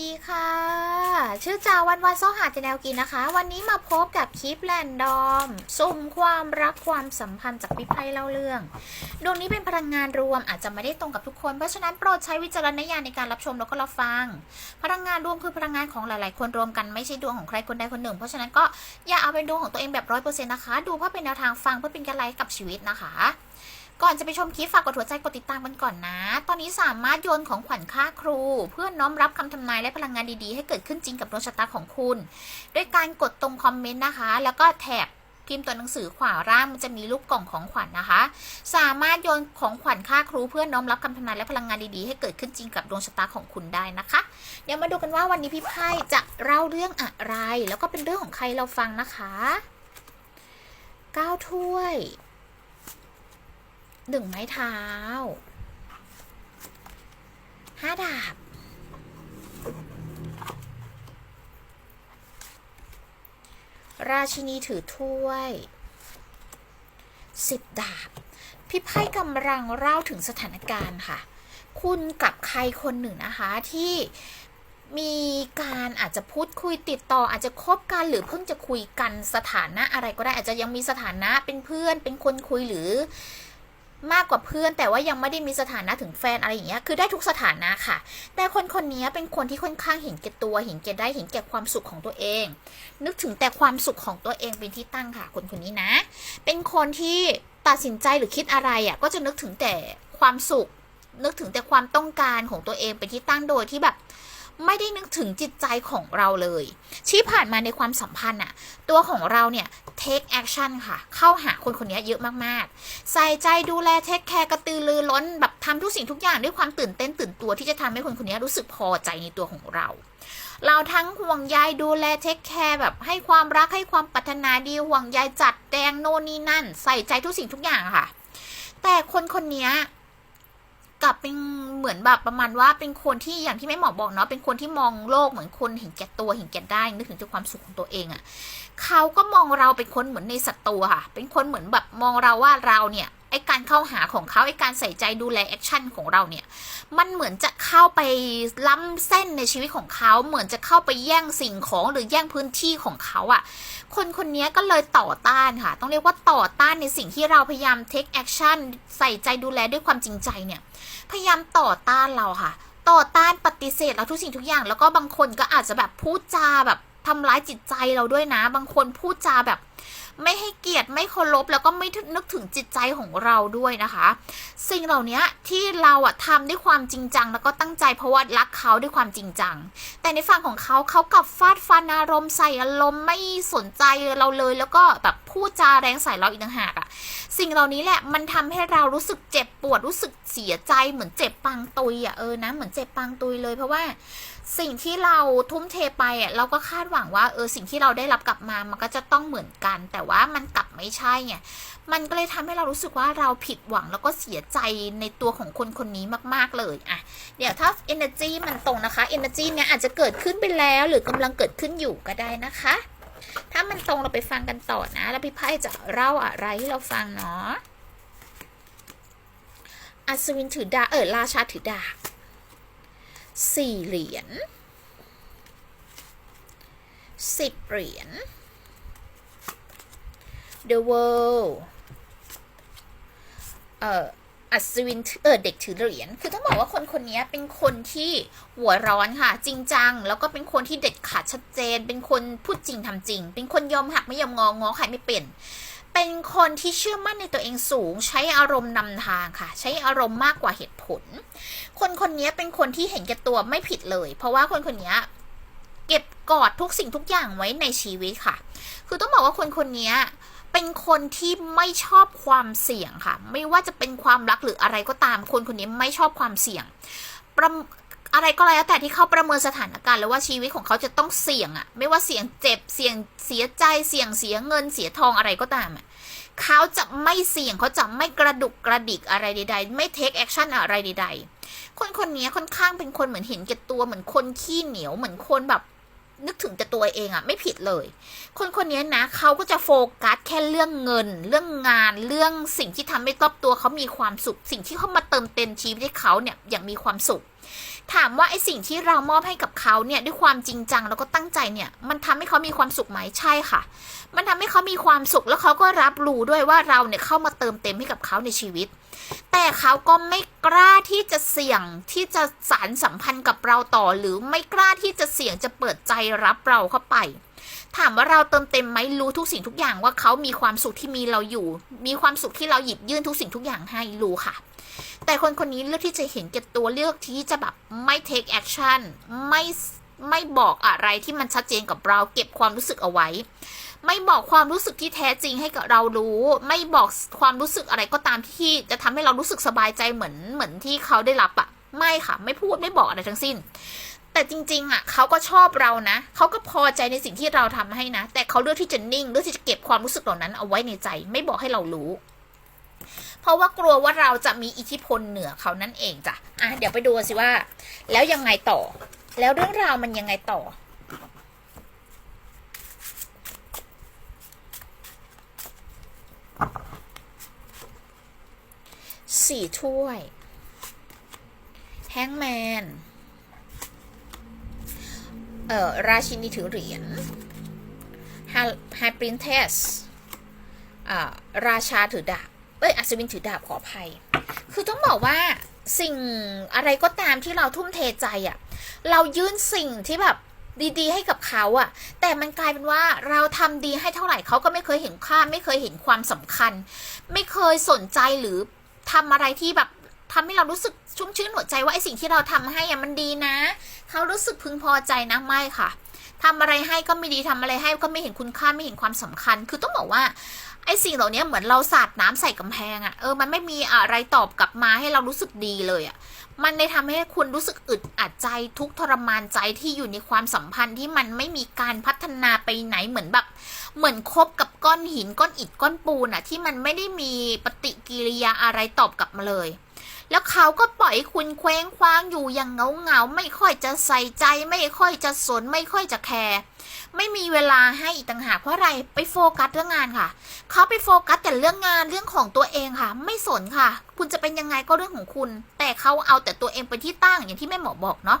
ดีค่ะ ชื่อจาวันวันโซหาเจแนวกินนะคะ วันนี้มาพบกับคลิปแรนดอมสุ่มความรักความสัมพันธ์จากพิไพ่เล่าเรื่อง ดวงนี้เป็นพลังงานรวมอาจจะไม่ได้ตรงกับทุกคน เพราะฉะนั้นโปรดใช้วิจารณญาณในการรับชมแล้วก็รับฟัง พลังงานรวมคือพลังงานของหลายๆ คนรวมกันไม่ใช่ดวงของใครคนใดคนหนึ่ง เพราะฉะนั้นก็อย่าเอาเป็นดวงของตัวเองแบบร้อยเปอร์เซ็นต์นะคะ ดูเพื่อเป็นแนวทางฟังเพื่อเป็นการไลฟ์กับชีวิตนะคะ ก่อนจะไปชมคลิปฝากกดหัวใจกดติดตามกันก่อนนะ ตอนนี้สามารถโยนของขวัญค่าครู เพื่อน้อมรับคำทำนายและพลังงานดีๆ ให้เกิดขึ้นจริงกับดวงชะตาของคุณ ด้วยการกดตรงคอมเมนต์นะคะ แล้วก็แท็บพิมพ์ตัวหนังสือขวาล่างมันจะมีรูปกล่องของขวัญนะคะ สามารถโยนของขวัญค่าครูเพื่อน้อมรับคำทำนายและพลังงานดีๆ ให้เกิดขึ้นจริงกับดวงชะตาของคุณได้นะคะ เดี๋ยวมาดูกันว่าวันนี้พี่ไพ่จะเล่าเรื่องอะไร แล้วก็เป็นเรื่องของใครเราฟังนะคะเก้าถ้วย หนึ่งไม้เท้าห้าดาบ ราชินีถือถ้วยสิบดาบ พี่ไพ่กำลังเล่าถึงสถานการณ์ค่ะ คุณกับใครคนหนึ่งนะคะที่มีการอาจจะพูดคุยติดต่ออาจจะคบกันหรือเพิ่งจะคุยกันสถานะอะไรก็ได้อาจจะยังมีสถานะเป็นเพื่อนเป็นคนคุยหรือ มากกว่าเพื่อน แต่ว่ายังไม่ได้มีสถานะถึงแฟนอะไรอย่างเงี้ยคือได้ทุกสถานะค่ะ แต่คนคนนี้เป็นคนที่ค่อนข้างเห็นแก่ตัวเห็นแก่ได้เห็นแก่ความสุขของตัวเอง นึกถึงแต่ความสุขของตัวเองเป็นที่ตั้งค่ะ คนคนนี้นะ เป็นคนที่ตัดสินใจหรือคิดอะไรอะก็จะนึกถึงแต่ความสุข นึกถึงแต่ความต้องการของตัวเองเป็นที่ตั้งโดยที่แบบ ไม่ได้นึกถึงจิตใจของเราเลย ที่ผ่านมาในความสัมพันธ์อะตัวของเราเนี่ย take action ค่ะ เข้าหาคนคนนี้เยอะมากๆ ใส่ใจดูแลเทคแคร์กระตือรือร้นแบบทำทุกสิ่งทุกอย่างด้วยความตื่นเต้นตื่นตัวที่จะทำให้คนคนนี้รู้สึกพอใจในตัวของเราเราทั้งห่วงใยดูแลเทคแคร์แบบให้ความรักให้ความปรารถนาดีห่วงใยจัดแดงโน่นนี่นั่น ใส่ใจทุกสิ่งทุกอย่างค่ะ แต่คนคนนี้ กับเป็นเหมือนแบบประมาณว่าเป็นคนที่อย่างที่แม่หมอบอกเนาะเป็นคนที่มองโลกเหมือนคนเห็นแก่ตัวเห็นแก่ได้นึกถึงแต่ความสุขของตัวเองอะ่ะเขาก็มองเราเป็นคนเหมือนในศัตรูค่ะ เป็นคนเหมือนแบบมองเราว่าเราเนี่ย ไอ้การเข้าหาของเขาไอ้การใส่ใจดูแลแอคชั่นของเราเนี่ย มันเหมือนจะเข้าไปล้ำเส้นในชีวิตของเขา เหมือนจะเข้าไปแย่งสิ่งของหรือแย่งพื้นที่ของเขาอะ่ะ คนคนนี้ก็เลยต่อต้านค่ะ ต้องเรียกว่าต่อต้านในสิ่งที่เราพยายาม take action ใส่ใจดูแลด้วยความจริงใจเนี่ย พยายามต่อต้านเราค่ะ ต่อต้านปฏิเสธเราทุกสิ่งทุกอย่าง แล้วก็บางคนก็อาจจะแบบพูดจาแบบทำร้ายจิตใจเราด้วยนะ บางคนพูดจาแบบ ไม่ให้เกียรติไม่เคารพแล้วก็ไม่นึกถึงจิตใจของเราด้วยนะคะ สิ่งเหล่านี้ที่เราอะทำด้วยความจริงจัง แล้วก็ตั้งใจเพราะว่ารักเขาด้วยความจริงจัง แต่ในฝั่งของเขาเขากลับฟาดฟันอารมณ์ใส่อารมณ์ไม่สนใจเราเลย แล้วก็แบบพูดจาแรงใส่เราอีกต่างหากอะสิ่งเหล่านี้แหละมันทำให้เรารู้สึกเจ็บปวดรู้สึกเสียใจเหมือนเจ็บปังตุยอะเออนะเหมือนเจ็บปังตุยเลยเพราะว่า สิ่งที่เราทุ่มเทไปอะเราก็คาดหวังว่าเออสิ่งที่เราได้รับกลับมามันก็จะต้องเหมือนกัน แต่ว่ามันกลับไม่ใช่ไงมันก็เลยทำให้เรารู้สึกว่าเราผิดหวังแล้วก็เสียใจในตัวของคนคนนี้มาก ๆเลยอะเดี๋ยวถ้า energy มันตรงนะคะ energy เนี่ยอาจจะเกิดขึ้นไปแล้วหรือกำลังเกิดขึ้นอยู่ก็ได้นะคะ ถ้ามันตรงเราไปฟังกันต่อนะ แล้วพี่ไพ่จะเล่าอะไรให้เราฟังเนาะอัศวินถือดาเออราชาถือดาบ สี่เหรียญสิบเหรียญ The World เอ่ออัศวินเออเด็กถือเหรียญ คือต้องบอกว่าคนคนนี้เป็นคนที่หัวร้อนค่ะ จริงจัง แล้วก็เป็นคนที่เด็ดขาดชัดเจน เป็นคนพูดจริงทำจริง เป็นคนยอมหักไม่ยอมงองอใครไม่เป็น เป็นคนที่เชื่อมั่นในตัวเองสูง ใช้อารมณ์นำทางค่ะ ใช้อารมณ์มากกว่าเหตุผล คนคนนี้เป็นคนที่เห็นแก่ตัวไม่ผิดเลย เพราะว่าคนคนนี้เก็บกอดทุกสิ่งทุกอย่างไว้ในชีวิตค่ะ คือต้องบอกว่าคนคนนี้เป็นคนที่ไม่ชอบความเสี่ยงค่ะ ไม่ว่าจะเป็นความรักหรืออะไรก็ตาม คนคนนี้ไม่ชอบความเสี่ยง อะไรก็แล้วแต่ที่เขาประเมินสถานการณ์แล้วว่าชีวิตของเขาจะต้องเสี่ยงอะไม่ว่าเสี่ยงเจ็บเสี่ยงเสียใจเสี่ยงเสียเงินเสียทองอะไรก็ตามอะเขาจะไม่เสี่ยงเขาจะไม่กระดุกกระดิกอะไรใด ๆ ไม่เทคแอคชั่นอะไรใด ๆ คนคนนี้ค่อนข้างเป็นคนเหมือนเห็นแก่ตัวเหมือนคนขี้เหนียวเหมือนคนแบบนึกถึงแต่ตัวเองอะไม่ผิดเลย คนคนนี้นะเขาก็จะโฟกัสแค่เรื่องเงิน เรื่องงานเรื่องสิ่งที่ทำให้รอบตัวเขามีความสุข สิ่งที่เขามาเติมเต็มชีวิตให้เขาเนี่ยอย่างมีความสุข ถามว่าไอสิ่งที่เรามอบให้กับเขาเนี่ยด้วยความจริงจังแล้วก็ตั้งใจเนี่ย มันทำให้เขามีความสุขไหมใช่ค่ะ มันทำให้เขามีความสุขแล้วเขาก็รับรู้ด้วยว่าเราเนี่ยเข้ามาเติมเต็มให้กับเขาในชีวิต แต่เขาก็ไม่กล้าที่จะเสี่ยงที่จะสารสัมพันธ์กับเราต่อ หรือไม่กล้าที่จะเสี่ยงจะเปิดใจรับเราเข้าไป ถามว่าเราเติมเต็มไหมรู้ทุกสิ่งทุกอย่างว่าเขามีความสุขที่มีเราอยู่ มีความสุขที่เราหยิบยื่นทุกสิ่งทุกอย่างให้รู้ค่ะ แต่คนคนนี้เลือกที่จะเห็นแก่ตัวเลือกที่จะแบบไม่ take action ไม่ไม่บอกอะไรที่มันชัดเจนกับเราเก็บความรู้สึกเอาไว้ ไม่บอกความรู้สึกที่แท้จริงให้กับเรารู้ ไม่บอกความรู้สึกอะไรก็ตามที่จะทำให้เรารู้สึกสบายใจเหมือนเหมือนที่เขาได้รับอะไม่ค่ะ ไม่พูดไม่บอกอะไรทั้งสิ้น แต่จริง ๆ อะเขาก็ชอบเรานะเขาก็พอใจในสิ่งที่เราทำให้นะ แต่เขาเลือกที่จะนิ่งเลือกที่จะเก็บความรู้สึกเหล่านั้นเอาไว้ในใจ ไม่บอกให้เรารู้ เพราะว่ากลัวว่าเราจะมีอิทธิพลเหนือเขานั่นเองจ้ะอะเดี๋ยวไปดูสิว่า แล้วยังไงต่อ แล้วเรื่องราวมันยังไงต่อสี่ถ้วยแฮงแมน อ่อราชินีถือเหรียญไฮปรินเทสอ่าราชาถือดาบ เอ้ย อัศวินถือดาบขออภัย คือต้องบอกว่าสิ่งอะไรก็ตามที่เราทุ่มเทใจอะ่ะ เรายื่นสิ่งที่แบบดีๆ ให้กับเขาอะ่ะ แต่มันกลายเป็นว่าเราทำดีให้เท่าไหร่เขาก็ไม่เคยเห็นค่า ไม่เคยเห็นความสำคัญ ไม่เคยสนใจหรือทำอะไรที่แบบ ทำให้เรารู้สึกชุ่มชื่นหัวใจว่าไอสิ่งที่เราทำให้อะมันดีนะ เขารู้สึกพึงพอใจนะไม่ค่ะทำอะไรให้ก็ไม่ดีทำอะไรให้ก็ไม่เห็นคุณค่าไม่เห็นความสำคัญ คือต้องบอกว่าไอ้สิ่งเหล่านี้เหมือนเราสาดน้ำใส่กำแพงอะ่ะ เออ มันไม่มีอะไรตอบกลับมาให้เรารู้สึกดีเลยอะ่ะ มันได้ทำให้คุณรู้สึกอึดอัดใจทุกทรมานใจที่อยู่ในความสัมพันธ์ที่มันไม่มีการพัฒนาไปไหนเหมือนแบบ เหมือนคบกับก้อนหินก้อนอิฐก้อนปูนอะที่มันไม่ได้มีปฏิกิริยาอะไรตอบกลับมาเลย แล้วเขาก็ปล่อยให้คุณเคว้งคว้างอยู่อย่างเงาเงาไม่ค่อยจะใส่ใจ ไม่ค่อยจะสน ไม่ค่อยจะแคร์ไม่มีเวลาให้อีกต่างหากเพราะอะไรไปโฟกัสเรื่องงานค่ะ เขาไปโฟกัสแต่เรื่องงานเรื่องของตัวเองค่ะ ไม่สนค่ะ คุณจะเป็นยังไงก็เรื่องของคุณ แต่เขาเอาแต่ตัวเองไปนที่ตั้งอย่างที่แม่หมอบอกเนาะ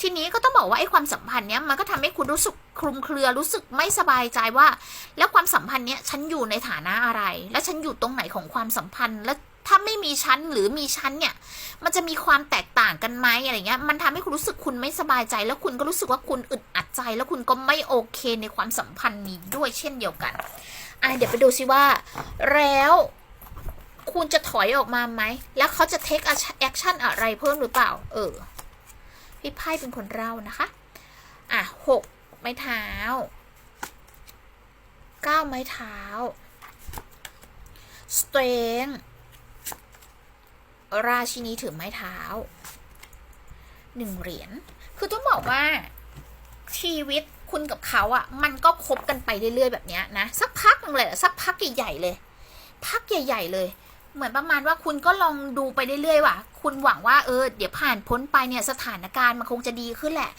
ทีนี้ก็ต้องบอกว่าไอ้ความสัมพันธ์เนี้ยมันก็ทำให้คุณรู้สึกคลุมเครือรู้สึกไม่สบายใจว่า แล้วความสัมพันธ์เนี้ยฉันอยู่ในฐานะอะไร และฉันอยู่ตรงไหนของความสัมพันธ์และ ถ้าไม่มีฉันหรือมีฉันเนี่ย มันจะมีความแตกต่างกันไหมอะไรเงี้ย มันทำให้คุณรู้สึกคุณไม่สบายใจ แล้วคุณก็รู้สึกว่าคุณอึดอัดใจ แล้วคุณก็ไม่โอเคในความสัมพันธ์นี้ด้วยเช่นเดียวกันอะเดี๋ยวไปดูซิว่า แล้วคุณจะถอยออกมาไหม แล้วเขาจะเทคแอคชั่นอะไรเพิ่มหรือเปล่า เออ พี่ไพ่เป็นคนเล่านะคะ อะหกไม้เท้าเก้าไม้เท้า strength ราชินีถือไม้เท้าหนึ่งเหรียญ คือต้องบอกว่าชีวิตคุณกับเขาอะ่ะ มันก็คบกันไปเรื่อยๆแบบเนี้ยนะ สักพักหนึงเลยอะสักพักใหญ่ๆเลย พักใหญ่ ๆ เลย เหมือนประมาณว่าคุณก็ลองดูไปเรื่อยๆว่ะ คุณหวังว่าเออเดี๋ยวผ่านพ้นไปเนี่ยสถานการณ์มันคงจะดีขึ้นแหละ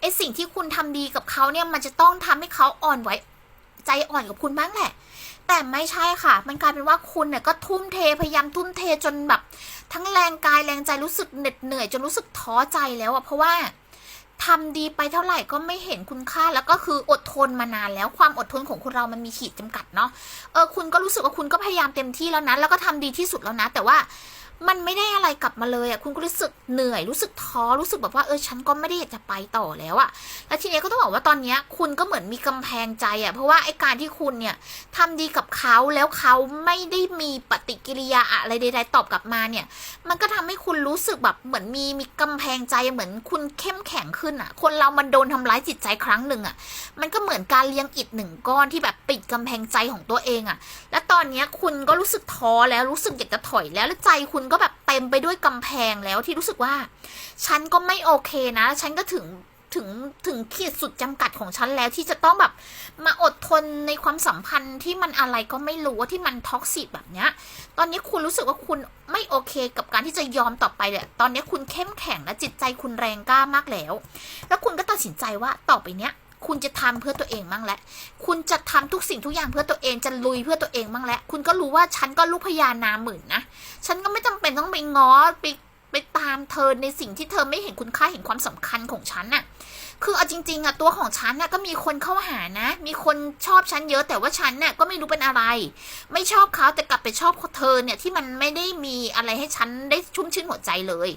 ไอสิ่งที่คุณทำดีกับเขาเนี่ยมันจะต้องทำให้เขาอ่อนไหวใจอ่อนกับคุณบ้างแหละ แต่ไม่ใช่ค่ะ มันกลายเป็นว่าคุณเนี่ยก็ทุ่มเทพยายามทุ่มเทจนแบบ ทั้งแรงกายแรงใจรู้สึกเหน็ดเหนื่อยจนรู้สึกท้อใจแล้วอะเพราะว่าทำดีไปเท่าไหร่ก็ไม่เห็นคุณค่าแล้วก็คืออดทนมานานแล้วความอดทนของคนเรามันมีขีดจำกัดเนาะเออคุณก็รู้สึกว่าคุณก็พยายามเต็มที่แล้วนะแล้วก็ทำดีที่สุดแล้วนะ แต่ว่า มันไม่ได้อะไรกลับมาเลยอะคุณก็รู้สึกเหนื่อยรู้สึกท้อรู้สึกแบบว่าเออฉันก็ไม่ได้อยากจะไปต่อแล้วอะแล้วทีนี้ก็ต้องบอกว่าตอนเนี้ยคุณก็เหมือนมีกำแพงใจอะเพราะว่าไอ้การที่คุณเนี่ยทำดีกับเขาแล้วเขาไม่ได้มีปฏิกิริยาอะไรใดๆตอบกลับมาเนี่ย มันก็ทำให้คุณรู้สึกแบบเหมือนมีมีกำแพงใจเหมือนคุณเข้มแข็งขึ้นอะ่ะ คนเรามันโดนทำร้ายจิตใจครั้งหนึ่งอะ่ะ มันก็เหมือนการเลี้ยงอิฐหนึ่งก้อนที่แบบปิดกำแพงใจของตัวเองอะ่ะ และตอนเนี้ยคุณก็รู้สึกท้อแล้วรู้สึกอยากจะถอยแล้วแล้วใจคุณก็แบบเต็มไปด้วยกำแพงแล้วที่รู้สึกว่า ฉันก็ไม่โอเคนะ ฉันก็ถึงถึงถึงขีดสุดจำกัดของฉันแล้วที่จะต้องแบบมาอดทนในความสัมพันธ์ที่มันอะไรก็ไม่รู้ว่าที่มันท็อกซิกแบบเนี้ย ตอนนี้คุณรู้สึกว่าคุณไม่โอเคกับการที่จะยอมต่อไปเลยตอนนี้คุณเข้มแข็งและจิตใจคุณแรงกล้ามากแล้ว แล้วคุณก็ตัดสินใจว่าต่อไปเนี้ย คุณจะทำเพื่อตัวเองมั่งแหละ คุณจะทำทุกสิ่งทุกอย่างเพื่อตัวเองจะลุยเพื่อตัวเองมั่งแหละ คุณก็รู้ว่าฉันก็ลูกพญานาหมื่นนะ ฉันก็ไม่จำเป็นต้องไปง้อไปไปตามเธอในสิ่งที่เธอไม่เห็นคุณค่าเห็นความสำคัญของฉันน่ะ คือเอาจริงๆอะตัวของฉันน่ะก็มีคนเข้าหานะ มีคนชอบฉันเยอะแต่ว่าฉันน่ะก็ไม่รู้เป็นอะไร ไม่ชอบเขาแต่กลับไปชอบเธอเนี่ยที่มันไม่ได้มีอะไรให้ฉันได้ชุ่มชื่นหัวใจเลย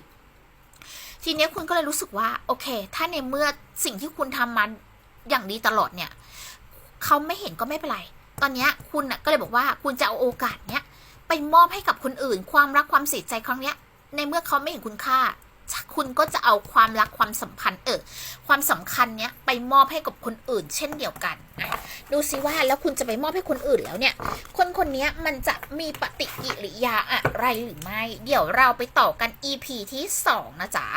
ทีเนี้ยคุณก็เลยรู้สึกว่า โอเค ถ้าในเมื่อสิ่งที่คุณทำมา อย่างดีตลอดเนี่ยเขาไม่เห็นก็ไม่เป็นไร ตอนนี้คุณน่ะก็เลยบอกว่าคุณจะเอาโอกาสเนี้ยไปมอบให้กับคนอื่น ความรักความเสียใจครั้งเนี้ย ในเมื่อเขาไม่เห็นคุณค่า คุณก็จะเอาความรักความสัมพันธ์เออความสำคัญเนี้ยไปมอบให้กับคนอื่น เช่นเดียวกัน ดูสิว่าแล้วคุณจะไปมอบให้คนอื่นแล้วเนี่ย คนคนนี้มันจะมีปฏิกิริยาอะไรหรือไม่ เดี๋ยวเราไปต่อกัน EP ที่ 2 นะจ๊ะ